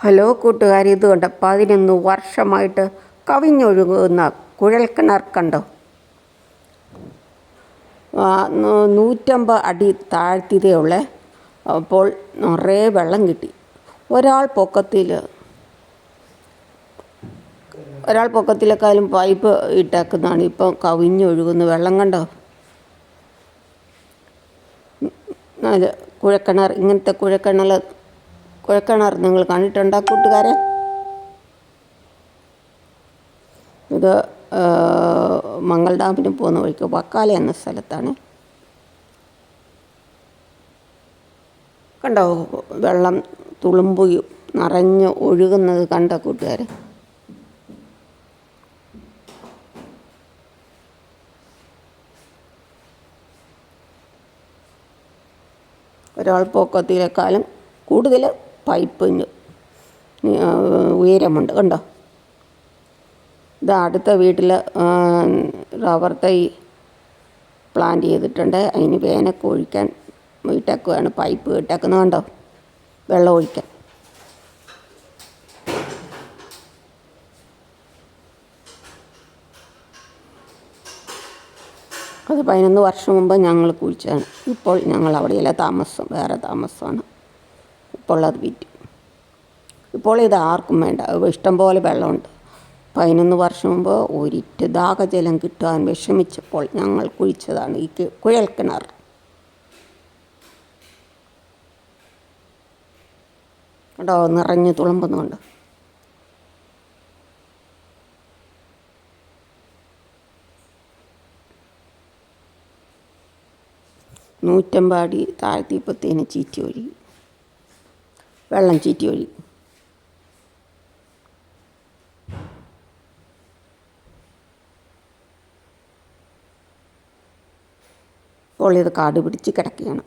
Hello കൂട്ടുകാരി ഇത് കണ്ട പതിനൊന്ന് വർഷമായിട്ട് കവിഞ്ഞൊഴുകുന്ന കുഴൽക്കിണർ കണ്ടോ? നൂറ്റമ്പത് അടി താഴ്ത്തിയതേ ഉള്ളേ. അപ്പോൾ നിറയെ വെള്ളം കിട്ടി. ഒരാൾ പൊക്കത്തിൽ ഒരാൾ പൊക്കത്തിലേക്കാളും പൈപ്പ് ഇട്ടേക്കുന്നതാണ് ഇപ്പം കവിഞ്ഞൊഴുകുന്ന വെള്ളം കണ്ടോ? കുഴക്കിണർ ഇങ്ങനത്തെ കുഴക്കിണർ കുഴക്കിണർ നിങ്ങൾ കണ്ടിട്ടുണ്ടോ കൂട്ടുകാരെ? ഇത് മംഗൾ ഡാമിന് പോകുന്ന വഴിക്ക് വക്കാല എന്ന സ്ഥലത്താണ്. കണ്ടോ വെള്ളം തുളുമ്പുകയും നിറഞ്ഞ് ഒഴുകുന്നത് കണ്ട കൂട്ടുകാരെ? ഒരാൾ പൊക്കത്തിനേക്കാളും കൂടുതൽ പൈപ്പിന് ഉയരമുണ്ട് കണ്ടോ? ഇത് അടുത്ത വീട്ടിൽ റബ്ബർ തൈ പ്ലാന്റ് ചെയ്തിട്ടുണ്ട്. അതിന് വേനൊക്കെ ഒഴിക്കാൻ വീട്ടാക്കുകയാണ് പൈപ്പ് ഇട്ടേക്കുന്നത് കണ്ടോ? വെള്ളം ഒഴിക്കാൻ. അത് പതിനൊന്ന് വർഷം മുമ്പ് ഞങ്ങൾ കുഴിച്ചാണ്. ഇപ്പോൾ ഞങ്ങൾ അവിടെയല്ല താമസം. വേറെ താമസമാണ്. ഇപ്പോൾ അത് വിറ്റു ഇപ്പോൾ ഇത് ആർക്കും വേണ്ട. ഇഷ്ടംപോലെ വെള്ളമുണ്ട്. പതിനൊന്ന് വർഷം മുമ്പ് ഒരിറ്റ് ദാഹജലം കിട്ടാൻ വിഷമിച്ചപ്പോൾ ഞങ്ങൾ കുഴിച്ചതാണ് ഈ കുഴൽക്കിണർ കേട്ടോ നിറഞ്ഞു തുളുമ്പുന്നുണ്ട്. നൂറ്റമ്പാടി താഴ്ത്തിയപ്പത്തേന് ചീറ്റി ഒഴുകി. വെള്ളം ചീറ്റി ഒഴിക്കും ഇപ്പോൾ ഇത് കാട് പിടിച്ച് കിടക്കുകയാണ്.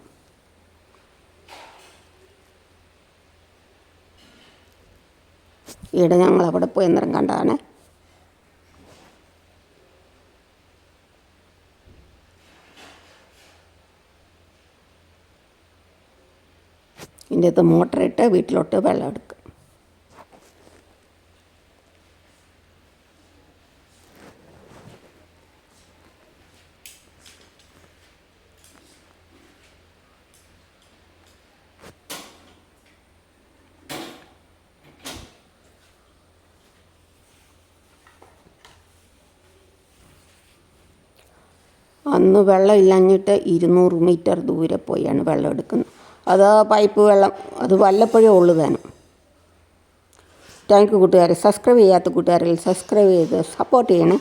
ഈടെ ഞങ്ങൾ അവിടെ പോയി നിറം കണ്ടതാണ് ഇതിന്റെ അകത്ത് മോട്ടറിട്ട് വീട്ടിലോട്ട് വെള്ളം എടുക്കും. അന്ന് വെള്ളം ഇല്ലാഞ്ഞിട്ട് ഇരുന്നൂറ് മീറ്റർ ദൂരെ പോയാണ് വെള്ളം എടുക്കുന്നത്. അത് പൈപ്പ് വെള്ളം. അത് വല്ലപ്പോഴേ ഉള്ളു തന്നെ താങ്ക് യു കൂട്ടുകാരെ. സബ്സ്ക്രൈബ് ചെയ്യാത്ത കൂട്ടുകാരിൽ സബ്സ്ക്രൈബ് ചെയ്ത് സപ്പോർട്ട് ചെയ്യണേ.